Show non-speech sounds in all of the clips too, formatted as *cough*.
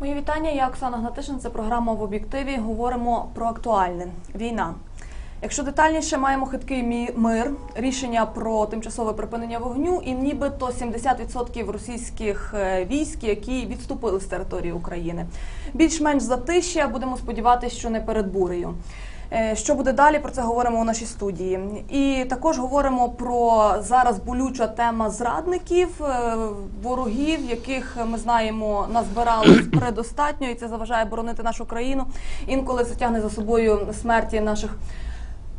Мої вітання. Я Оксана Гнатишин. Це програма в об'єктиві. Говоримо про актуальне війна. Якщо детальніше, маємо хиткий мир, рішення про тимчасове припинення вогню, і нібито 70% російських е, військ, які відступили з території України. Більш-менш затишя. Будемо сподіватися, що не перед бурею. Е, Що буде далі? Про це говоримо у нашій студії. І також говоримо про зараз болюча тема зрадників, е, ворогів, яких ми знаємо назбиралось предостатньо, і це заважає боронити нашу країну. Інколи це тягне за собою смерті наших.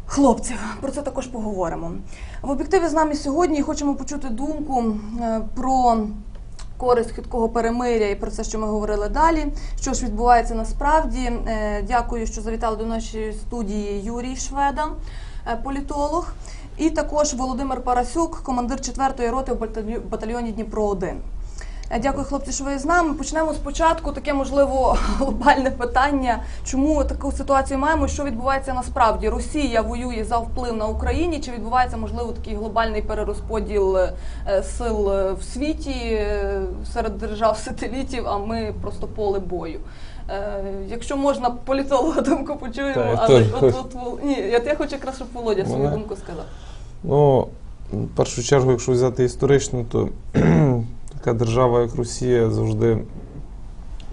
Хлопців, про це також поговоримо. В об'єктиві з нами сьогодні хочемо почути думку е, про користь хиткого перемиря і про це, що ми говорили далі. Що ж відбувається насправді? Е, Дякую, що завітали до нашої студії Юрій Шведа, е, політолог, і також Володимир Парасюк, командир 4-ї роти в батальйо- батальйоні Дніпро 1 Е, Дякую, хлопці, що ви з нами. Почнемо спочатку. Таке можливо *laughs* глобальне питання. Чому таку ситуацію маємо? Що відбувається насправді? Росія воює за вплив на Україні? Чи відбувається можливо такий глобальний перерозподіл е, сил е, в світі е, серед держав *laughs* сателітів? А ми просто поле бою? Е, Якщо можна, політолога думку почуємо, Та, я але от, хочу. от, ні, я, я хочу якраз, щоб Володя свою думку сказав. Ну, в першу чергу, якщо взяти історично, то *clears throat* *clears throat* така держава, як Росія, завжди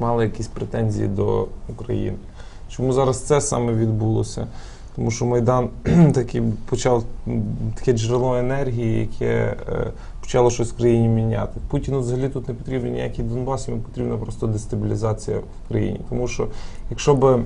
мала якісь претензії до України. Чому зараз це саме відбулося? Тому що Майдан *clears throat* такий почав таке джерело енергії, яке е, почало щось в країні міняти. Путіну взагалі тут не потрібен ніякий Донбас, йому потрібна просто дестабілізація в країні. Тому що якщо би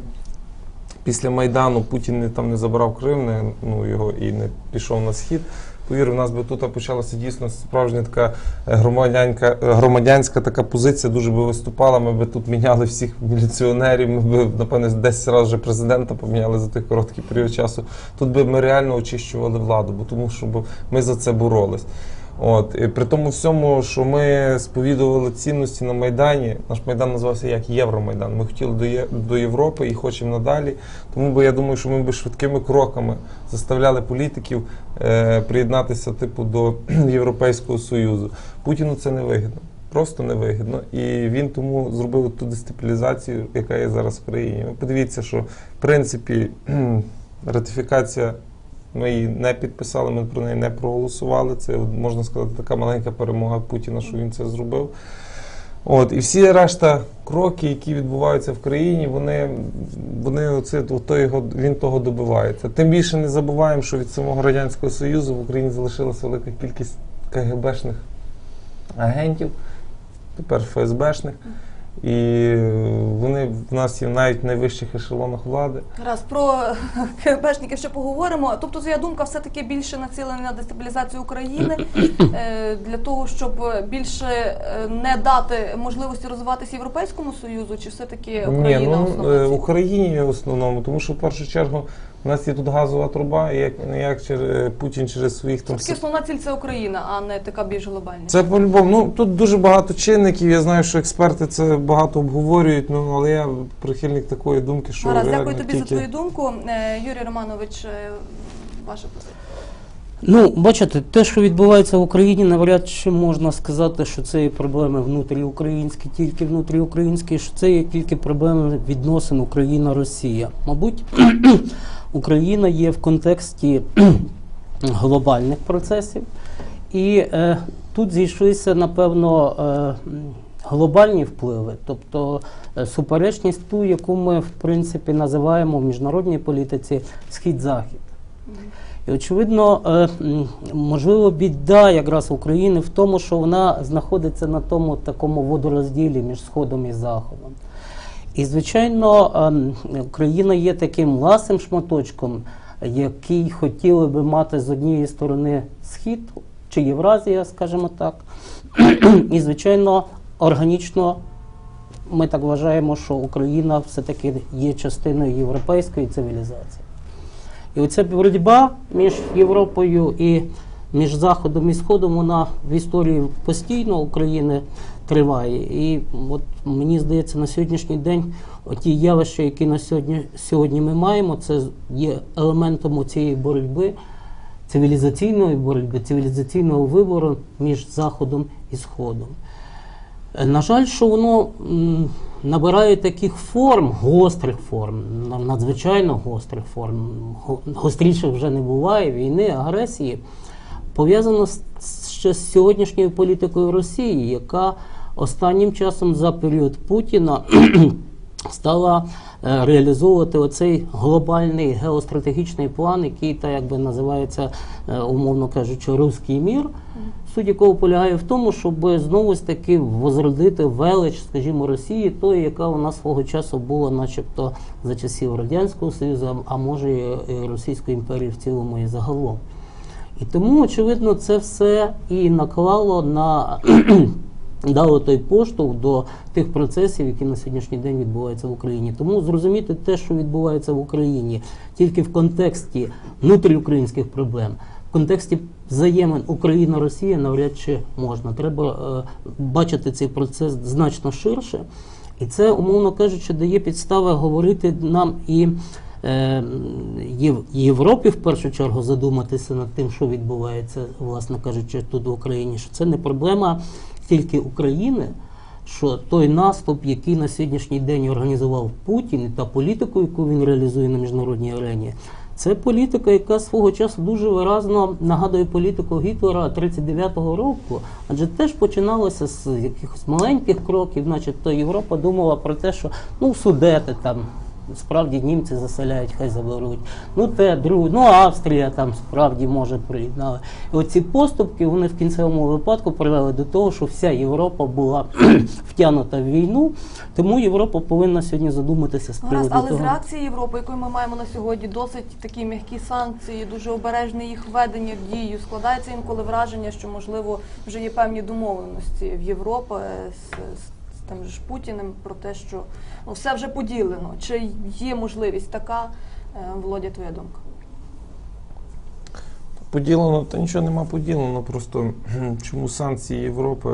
після Майдану Путін не там не забрав Крим, не, ну, його і не пішов на схід. Повір, у нас би тут почалася дійсно справжня така е, громадянська, громадянська така позиція, дуже би виступала. Ми би тут міняли всіх міліціонерів, ми би, напевне, 10 разів вже президента поміняли за той короткий період часу. Тут би ми реально очищували владу, бо тому що ми за це боролись. От і при тому всьому, що ми сповідували цінності на Майдані, наш Майдан називався як Євромайдан. Ми хотіли до, Є- до Європи і хочемо надалі. Тому би я думаю, що ми би швидкими кроками заставляли політиків е, приєднатися типу до *clears throat* Європейського Союзу. Путіну це не вигідно. Просто не вигідно. І він тому зробив ту дестабілізацію, яка є зараз в країні. Ви подивіться, що в принципі *clears throat* ратифікація ми її не підписали, ми про неї не проголосували. Це можна сказати така маленька перемога Путіна, що він це зробив. От, і всі решта кроки, які відбуваються в країні, вони, вони оце, ото його, він того добивається. Тим більше не забуваємо, що від самого Радянського Союзу в Україні залишилася велика кількість КГБшних агентів, тепер ФСБшних. І вони в нас є навіть в найвищих ешелонах влади. Раз про КГБшників ще поговоримо. Тобто, твоя думка все-таки більше націлена на дестабілізацію України *clears throat* е, для того, щоб більше е, не дати можливості розвиватися Європейському Союзу, чи все-таки Україна Ні, ну е. Україні в основному, тому що в першу чергу у нас є тут газова труба, і як не як через Путін через своїх там Все-таки основна ціль це Україна, а не така більш глобальна. Це по-любому. Ну тут дуже багато чинників. Я знаю, що експерти це багато обговорюють. Ну але я прихильник такої думки, що Гаразд, дякую тобі за твою думку. Е, Юрій Романович, е, ваша позиція. Ну, бачите, те, що відбувається в Україні, навряд чи можна сказати, що це є проблеми внутріукраїнські, тільки внутріукраїнські, що це є тільки проблеми відносин Україна-Росія. Мабуть, *clears throat* Україна є в контексті *clears throat* глобальних процесів, і е, тут зійшлися, напевно, е, глобальні впливи, тобто е, суперечність ту, яку ми в принципі називаємо в міжнародній політиці схід-захід. І очевидно, е, можливо, біда якраз України в тому, що вона знаходиться на тому такому водорозділі між Сходом і Заходом. І, звичайно, ем, Україна є таким ласим шматочком, який хотіли би мати з однієї сторони Схід чи Євразія, скажімо так. І, звичайно, органічно ми так вважаємо, що Україна все-таки є частиною європейської цивілізації. І оця боротьба між Європою і між Заходом і Сходом, вона в історії постійно України триває. І от мені здається, на сьогоднішній день ті явища, які на сьогодні, сьогодні ми маємо, це є елементом цієї боротьби. цивілізаційної боротьби, цивілізаційного вибору між Заходом і Сходом. Е, На жаль, що воно м, набирає таких форм, гострих форм, надзвичайно гострих форм. гостріше вже не буває війни, агресії, пов'язано ще з сьогоднішньою політикою Росії, яка останнім часом за період Путіна стала е, реалізовувати оцей глобальний геостратегічний план, який так якби називається, е, умовно кажучи, руський мір. Суть якого полягає в тому, щоб знову ж таки возродити велич, скажімо, Росії, тої, яка у нас свого часу була, начебто, за часів Радянського Союзу, а- може і Російської імперії в цілому і загалом. І тому, очевидно, це все і наклало на дало той поштовх до тих процесів, які на сьогоднішній день відбуваються в Україні. Тому зрозуміти те, що відбувається в Україні, тільки в контексті внутріукраїнських проблем, в контексті взаємин Україна-Росія навряд чи можна. Треба е, бачити цей процес значно ширше. І це, умовно кажучи, дає підстави говорити нам і е, Європі в першу чергу задуматися над тим, що відбувається, власне кажучи, тут в Україні, що це не проблема тільки України, що той наступ, який на сьогоднішній день організував Путін, і та політику, яку він реалізує на міжнародній арені, це політика, яка свого часу дуже виразно нагадує політику Гітлера 39-го року, адже теж починалося з якихось маленьких кроків, начебто Європа думала про те, що ну судети там. Справді німці заселяють, хай заберуть. Ну те, друге, ну Австрія там справді може приєднали. І оці поступки вони в кінцевому випадку привели до того, що вся Європа була *clears throat* втягнута в війну. Тому Європа повинна сьогодні задуматися з приводу Гаразд, але того. з реакції Європи, яку ми маємо на сьогодні, досить такі м'які санкції, дуже обережне їх введення в дію. Складається інколи враження, що можливо вже є певні домовленості в Європі з, з тим ж Путіним про те, що ну, все вже поділено. Чи є можливість така, Е, Володя, твоя думка? Поділено, та нічого нема поділено. Просто чому санкції Європи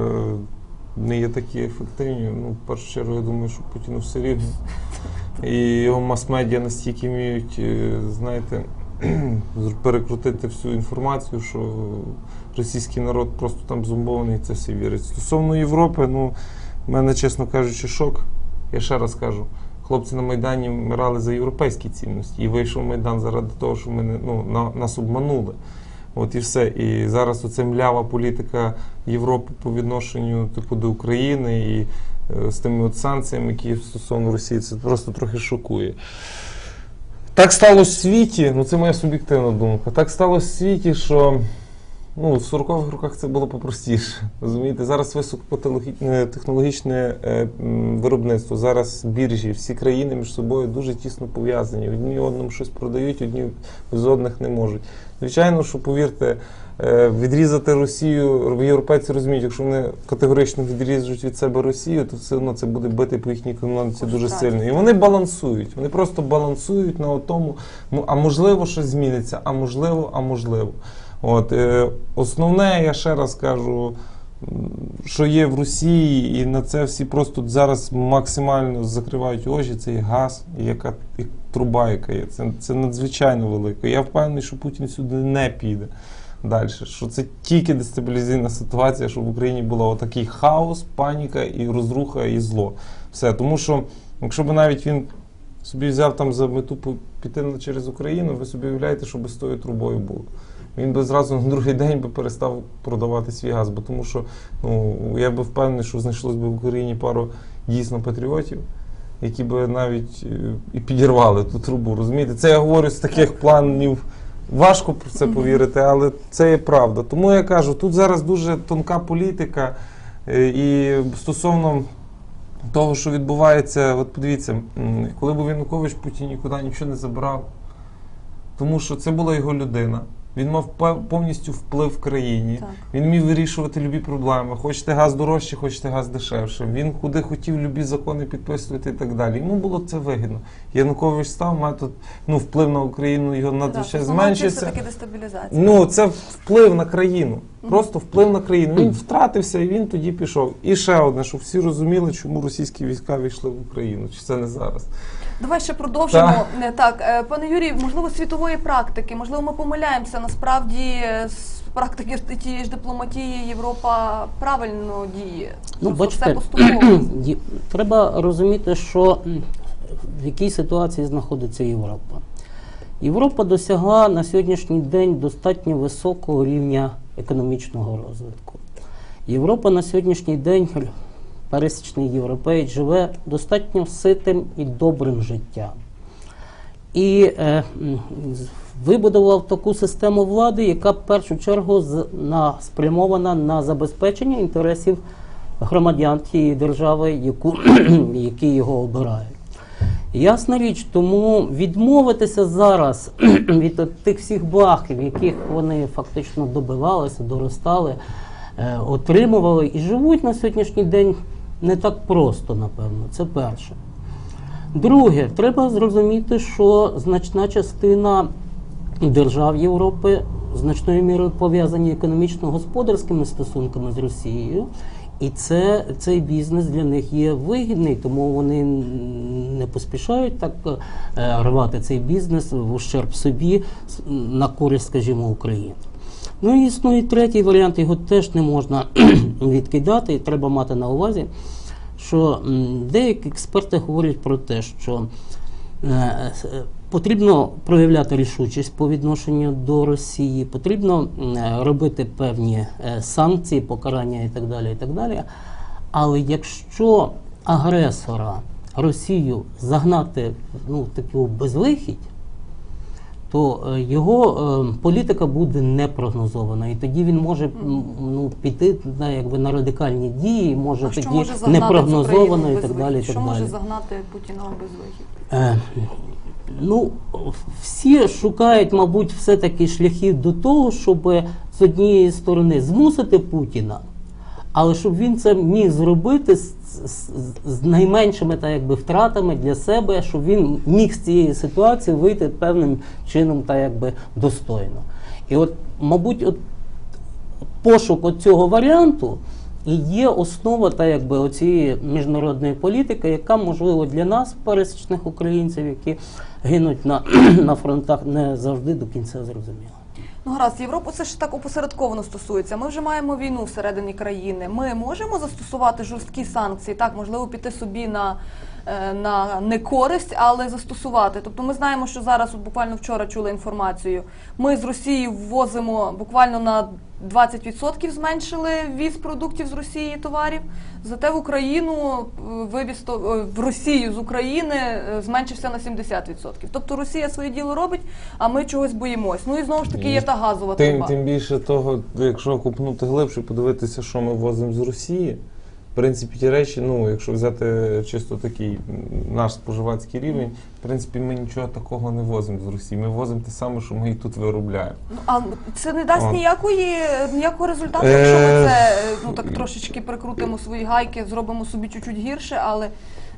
не є такі ефективні. Ну, в першу чергу, я думаю, що Путіну все рівно. І його мас-медіа настільки вміють, е, знаєте, перекрутити всю інформацію, що російський народ просто там зомбований це все вірить. Стосовно Європи, ну, в мене, чесно кажучи, шок. Я ще раз кажу. Хлопці на Майдані вмирали за європейські цінності. І вийшов Майдан заради того, що ми ну, на, нас обманули. От і все. І зараз оце млява політика Європи по відношенню типу, до України і е, з тими от санкціями, які стосовно Росії, це просто трохи шокує. Так сталося в світі, ну це моя суб'єктивна думка. Так сталося в світі, що ну, в 40-х роках це було попростіше. Розумієте, зараз високотехнологічне е, виробництво, зараз біржі, всі країни між собою дуже тісно пов'язані. Одні одному щось продають, одні з одних не можуть. Звичайно, що повірте, е, відрізати Росію, європейці розуміють, якщо вони категорично відріжуть від себе Росію, то все одно це буде бити по їхній економіці дуже сильно. І вони балансують. Вони просто балансують на тому, а можливо, щось зміниться, а можливо, а можливо. От, е, основне, я ще раз кажу, що є в Росії, і на це всі просто зараз максимально закривають очі, це є газ, і яка і труба, яка є. Це, це надзвичайно велико. Я впевнений, що Путін сюди не піде далі. Що це тільки дестабілізаційна ситуація, щоб в Україні було отакий хаос, паніка і розруха, і зло. Все. Тому що, якщо б навіть він собі взяв там за мету піти через Україну, ви собі уявляєте, що би з тою трубою було. Він би зразу на другий день би перестав продавати свій газ, бо тому що ну, я би впевнений, що знайшлось би в Україні пару дійсно патріотів, які би навіть е, і підірвали ту трубу. Розумієте? Це я говорю з таких планів. Важко про це повірити, але це є правда. Тому я кажу, тут зараз дуже тонка політика, е, і стосовно того, що відбувається, от подивіться, коли був Янукович, Путін нікуди нічого не забрав, тому що це була його людина. Він мав повністю вплив в країні. Так. Він міг вирішувати любі проблеми. Хочете газ дорожче, хочете газ дешевше. Він куди хотів любі закони підписувати і так далі. Йому було це вигідно. Янукович став, метод ну, вплив на Україну його надзвичайно ціль зменшився. все-таки дестабілізація. Ну, це вплив на країну. Просто вплив на країну. Він втратився і він тоді пішов. І ще одне, щоб всі розуміли, чому російські війська війшли в Україну. Чи це не зараз? Давай ще продовжимо. Так. Не, Так, е, пане Юрій, можливо, світової практики, можливо, ми помиляємося. Насправді е, з практики тієї ж дипломатії Європа правильно діє. Ну, все бачите, поступово. *clears throat* Треба розуміти, що в якій ситуації знаходиться Європа. Європа досягла на сьогоднішній день достатньо високого рівня економічного розвитку. Європа на сьогоднішній день, пересічний європеєць, живе достатньо ситим і добрим життям. І е, вибудував таку систему влади, яка в першу чергу на, спрямована на забезпечення інтересів громадян тієї держави, яку, *clears throat* які його обирають. Ясна річ, тому відмовитися зараз *clears throat* від тих всіх благ, в яких вони фактично добивалися, доростали, е, отримували і живуть на сьогоднішній день не так просто, напевно. Це перше. Друге, треба зрозуміти, що значна частина держав Європи значною мірою пов'язані економічно-господарськими стосунками з Росією. І це, цей бізнес для них є вигідний, тому вони не поспішають так е, рвати цей бізнес в ущерб собі на користь, скажімо, України. Ну і існує третій варіант, його теж не можна *clears throat* відкидати, і треба мати на увазі, що деякі експерти говорять про те, що е, е, потрібно проявляти рішучість по відношенню до Росії, потрібно робити певні е, санкції, покарання і так далі. І так далі. Але якщо агресора Росію загнати ну, таку безвихідь, то е, його е, політика буде непрогнозована, і тоді він може ну, піти на, якби, на радикальні дії, може А тоді непрогнозовано і так далі. І вихід? так Що може далі. загнати Путіна у безвихід? Е, ну, всі шукають, мабуть, все-таки шляхів до того, щоб з однієї сторони змусити Путіна, але щоб він це міг зробити з, з, з найменшими та якби втратами для себе, щоб він міг з цієї ситуації вийти певним чином та якби достойно. І от, мабуть, от пошук цього варіанту і є основа та якби оцієї міжнародної політики, яка можливо для нас, пересічних українців, які гинуть на, *clears throat* на фронтах, не завжди до кінця зрозуміла. Ну гаразд, Європу це ж так опосередковано стосується. Ми вже маємо війну всередині країни. Ми можемо застосувати жорсткі санкції, так можливо піти собі на, на некористь, але застосувати. Тобто ми знаємо, що зараз, от буквально вчора чула інформацію. Ми з Росії ввозимо буквально на 20% зменшили ввіз продуктів з Росії товарів. Зате в Україну е, вивіз е, в Росію з України е, зменшився на 70%. Тобто Росія своє діло робить, а ми чогось боїмось. Ну і знову ж таки є та газова Тим, труба. тим більше того, якщо купнути глибше, подивитися, що ми возимо з Росії. Принципі, ті речі, ну, якщо взяти чисто такий наш споживацький рівень, в принципі, ми нічого такого не возимо з Росії. Ми возимо те саме, що ми і тут виробляємо. Ну, а це не дасть ніякої ніякого результату, Е. якщо ми це е, ну так трошечки прикрутимо свої гайки, зробимо собі чуть-чуть гірше, але е,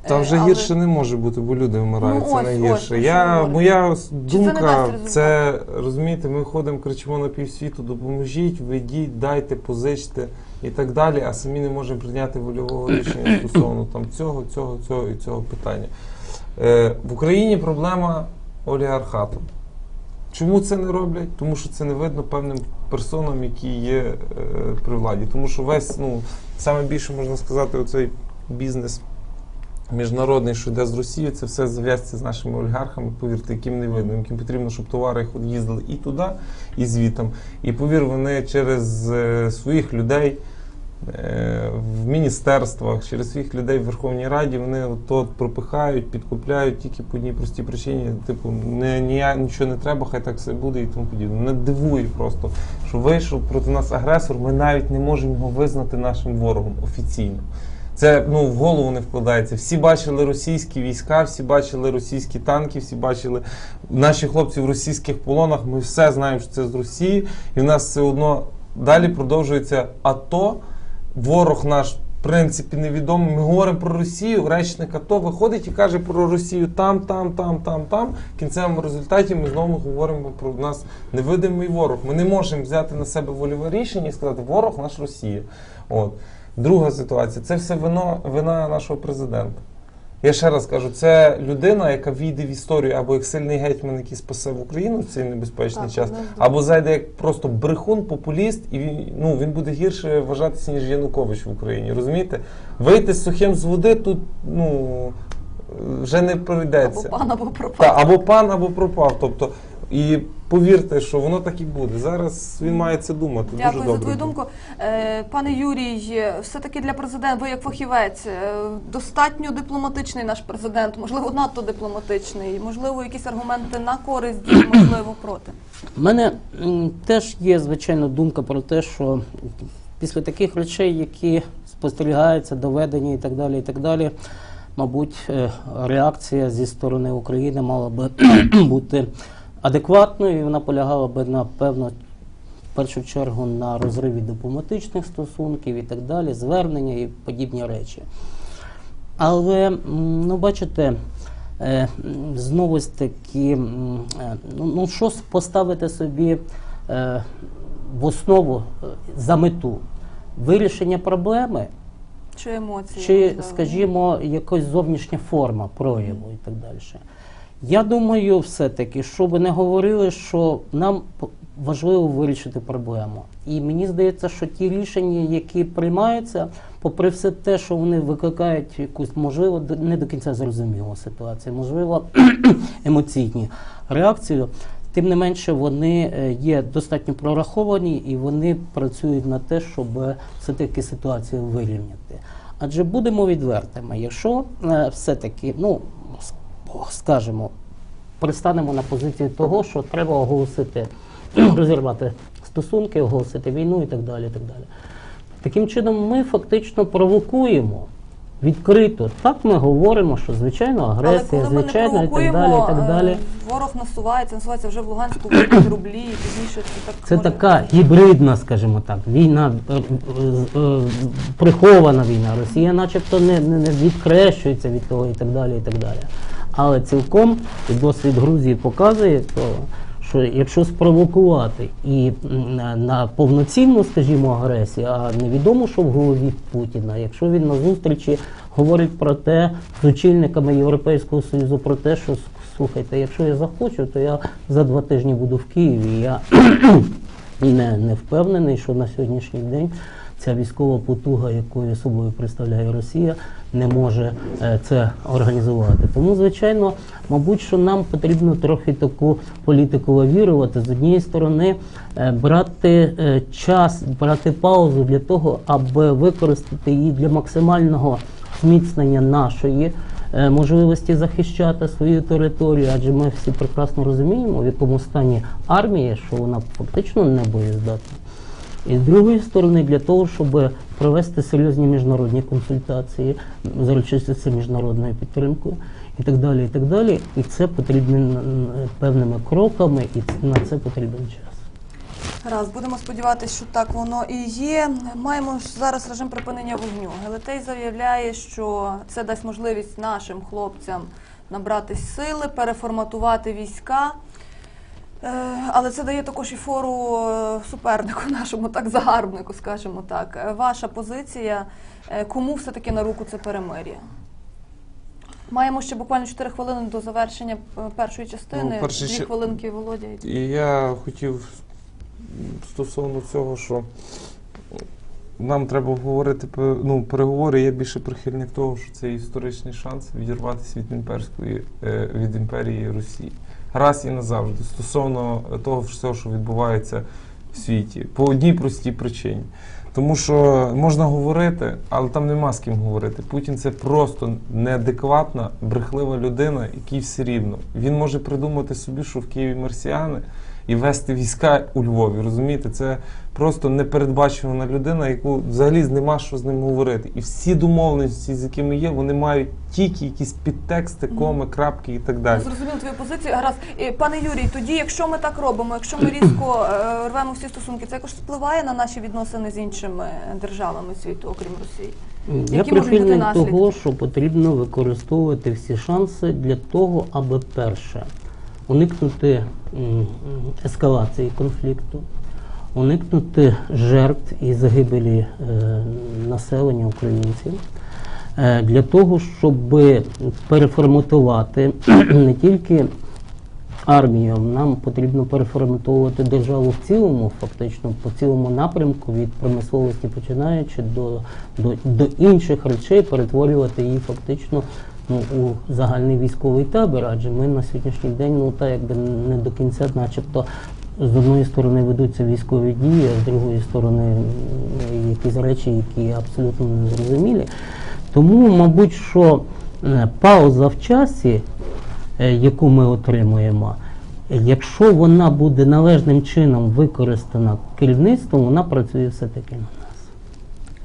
Та вже але- гірше не може бути, бо люди вмирають. Ну, це ось, найгірше. ось, Я, моя думка, результату? це розумієте, ми ходимо, кричимо на півсвіту, допоможіть, ведіть, дайте, позичте і так далі, а самі не можемо прийняти вольового рішення стосовно там цього, цього, цього і цього питання. Е, в Україні проблема олігархату. Чому це не роблять? Тому що це не видно певним персонам, які є е, при владі. Тому що весь, ну, саме більше можна сказати, оцей бізнес міжнародний, що йде з Росії, це все зав'язці з нашими олігархами, повірте, яким не видно, яким потрібно, щоб товари їздили і туди, і звітом. І повір, вони через е, своїх людей в міністерствах, через своїх людей в Верховній Раді, вони то пропихають, підкупляють тільки по одній простій причині, типу, не, нія, нічого не треба, хай так все буде і тому подібне. Мене дивує просто, що вийшов проти нас агресор, ми навіть не можемо його визнати нашим ворогом офіційно. Це ну в голову не вкладається. Всі бачили російські війська, всі бачили російські танки, всі бачили наші хлопці в російських полонах. Ми все знаємо, що це з Росії, і в нас все одно далі продовжується АТО. Ворог наш. В принципі, невідомий. Ми говоримо про Росію. Речник АТО виходить і каже про Росію там, там, там, там, там. В кінцевому результаті ми знову говоримо про нас невидимий ворог. Ми не можемо взяти на себе вольове рішення і сказати, ворог наш Росія. От. Друга ситуація це все вино, вина нашого президента. Я ще раз кажу, це людина, яка війде в історію або як сильний гетьман, який спасе в Україну в цей небезпечний Так, час, або зайде як просто брехун, популіст, і він, ну, він буде гірше вважатися, ніж Янукович в Україні. Розумієте? Вийти з сухим з води тут ну, вже не Або пройдеться. пан, або пропав. Та, або пан, або пропав. Тобто, і повірте, що воно так і буде. Зараз він має це думати. Дякую Дуже за добре. твою думку. Е, Пане Юрій, все-таки для президента, ви як фахівець, е, достатньо дипломатичний наш президент, можливо, надто дипломатичний, можливо, якісь аргументи на користь, дій, можливо, проти. У мене м, теж є, звичайно, думка про те, що після таких речей, які спостерігаються, доведені і так далі, і так далі, мабуть, е, реакція зі сторони України мала би *clears throat* бути адекватною, і вона полягала би напевно. В першу чергу на розриві дипломатичних стосунків і так далі, звернення і подібні речі. Але ну, бачите, е, знову ж таки, е, ну, ну що поставити собі е, в основу за мету? Вирішення проблеми, Чи емоції? чи, можливо? скажімо, якась зовнішня форма прояву і так далі. Я думаю, все-таки, що ви не говорили, що нам важливо вирішити проблему. І мені здається, що ті рішення, які приймаються, попри все те, що вони викликають якусь, можливо, не до кінця зрозумілу ситуацію, можливо, *clears throat* емоційні реакції. Тим не менше, вони е, є достатньо прораховані і вони працюють на те, щоб все-таки ситуацію вирівняти. Адже будемо відвертими, якщо е, все-таки, ну скажімо, пристанемо на позицію того, що треба оголосити, *clears throat* розірвати стосунки, оголосити війну і так далі. І так далі. Таким чином, ми фактично провокуємо відкрито. Так ми говоримо, що звичайно Але агресія, коли ми не звичайно, і так далі. І так е, далі. ворог насувається, насувається вже в Луганську вводять рублі, і пізніше це так Це може- така гібридна, скажімо так, війна, е, е, прихована війна. Росія начебто не, не, не відкрещується від того і так далі. і так далі. Але цілком і досвід Грузії показує, то, що якщо спровокувати і на, повноцінну, скажімо, агресію, а невідомо, що в голові Путіна, якщо він на зустрічі говорить про те з очільниками Європейського Союзу про те, що слухайте, якщо я захочу, то я за два тижні буду в Києві. Я *clears throat* не, не впевнений, що на сьогоднішній день ця військова потуга, якою собою представляє Росія, не може е, це організувати. Тому, звичайно, мабуть, що нам потрібно трохи таку політику лавірувати. З однієї сторони, е, брати е, час, брати паузу для того, аби використати її для максимального зміцнення нашої можливості захищати свою територію, адже ми всі прекрасно розуміємо, в якому стані армія, що вона фактично не боєздатна. І з другої сторони, для того, щоб провести серйозні міжнародні консультації, заручитися міжнародною підтримкою і так далі. І так далі. І це потрібно певними кроками, і на це потрібен час. Раз, будемо сподіватися, що так воно і є. Маємо ж зараз режим припинення вогню. Гелетей заявляє, що це дасть можливість нашим хлопцям набратись сили, переформатувати війська. Е, Але це дає також і фору е, супернику *laughs* нашому, так загарбнику, скажімо так. Е, Ваша позиція, кому все-таки на руку це перемир'я? Маємо ще буквально 4 хвилини до завершення першої частини. Ну, перше Дві хвилинки Володя. І я хотів стосовно цього, що нам треба говорити ну, переговори. Я більше прихильник того, що це історичний шанс відірватися від імперської від імперії Росії. Раз і назавжди. Стосовно того всього, що відбувається в світі, по одній простій причині. Тому що можна говорити, але там нема з ким говорити. Путін це просто неадекватна, брехлива людина, який все рівно. Він може придумати собі, що в Києві марсіани, і вести війська у Львові. Розумієте, це просто непередбачувана людина, яку взагалі нема що з ним говорити. І всі домовленості, з якими є, вони мають тільки якісь підтексти, коми, крапки і так далі. зрозуміла твою позицію. Гаразд, І, пане Юрій, тоді, якщо ми так робимо, якщо ми різко е, рвемо всі стосунки, це якось впливає на наші відносини з іншими державами світу, окрім Росії. Я прихильник того, що потрібно використовувати всі шанси для того, аби перше уникнути ескалації конфлікту, уникнути жертв і загибелі е, населення українців. е, для того, щоб переформатувати *clears throat* не тільки армію, нам потрібно переформатовувати державу в цілому, фактично по цілому напрямку, від промисловості починаючи до, до, до інших речей, перетворювати її фактично ну, у загальний військовий табір, адже ми на сьогоднішній день, ну так якби не до кінця, начебто. З одної сторони ведуться військові дії, а з другої сторони якісь речі, які абсолютно незрозумілі. Тому, мабуть, що е, пауза в часі, е, яку ми отримуємо, якщо вона буде належним чином використана керівництвом, вона працює все-таки.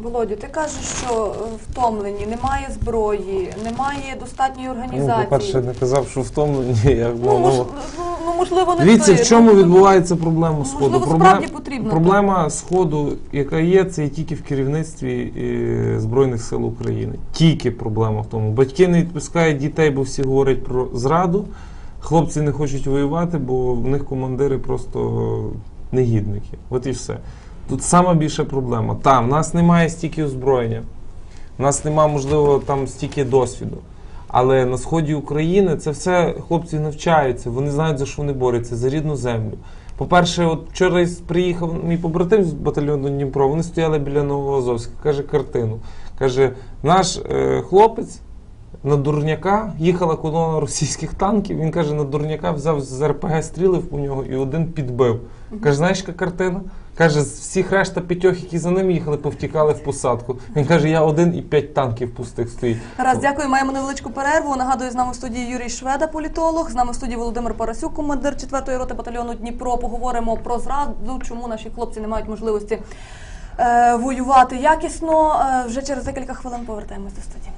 Володю, ти кажеш, що е, втомлені, немає зброї, немає достатньої Ну, організації. по-перше, не казав, що втомлені, *laughs* як ну, мож, ну, ну, можливо, не Дивіться, в чому Ну, відбувається проблема Сходу. Можливо, справді потрібно. Проблема Сходу, яка є, це є тільки в керівництві е, Збройних сил України. Тільки проблема в тому. Батьки не відпускають дітей, бо всі говорять про зраду. Хлопці не хочуть воювати, бо в них командири просто негідники. От і все. Тут сама більша проблема. Та, в нас немає стільки озброєння, в нас немає, можливо, там стільки досвіду. Але на сході України це все хлопці навчаються, вони знають, за що вони борються, за рідну землю. По-перше, от вчора приїхав мій побратим з батальйону Дніпро, вони стояли біля Новоазовська, каже картину. Каже, наш е, хлопець на дурняка їхала колона російських танків. Він каже, на дурняка взяв з РПГ стрілив у нього і один підбив. Каже, знаєш, яка картина? Каже, з всіх решта п'ятьох, які за ним їхали, повтікали в посадку. Він каже, я один і п'ять танків пустих стоїть. Гаразд, дякую. Маємо невеличку перерву. Нагадую, з нами в студії Юрій Шведа, політолог. З нами в студії Володимир Парасюк, командир 4-ї роти батальйону Дніпро. Поговоримо про зраду, чому наші хлопці не мають можливості е, воювати якісно. Е, вже через декілька хвилин повертаємось до студії.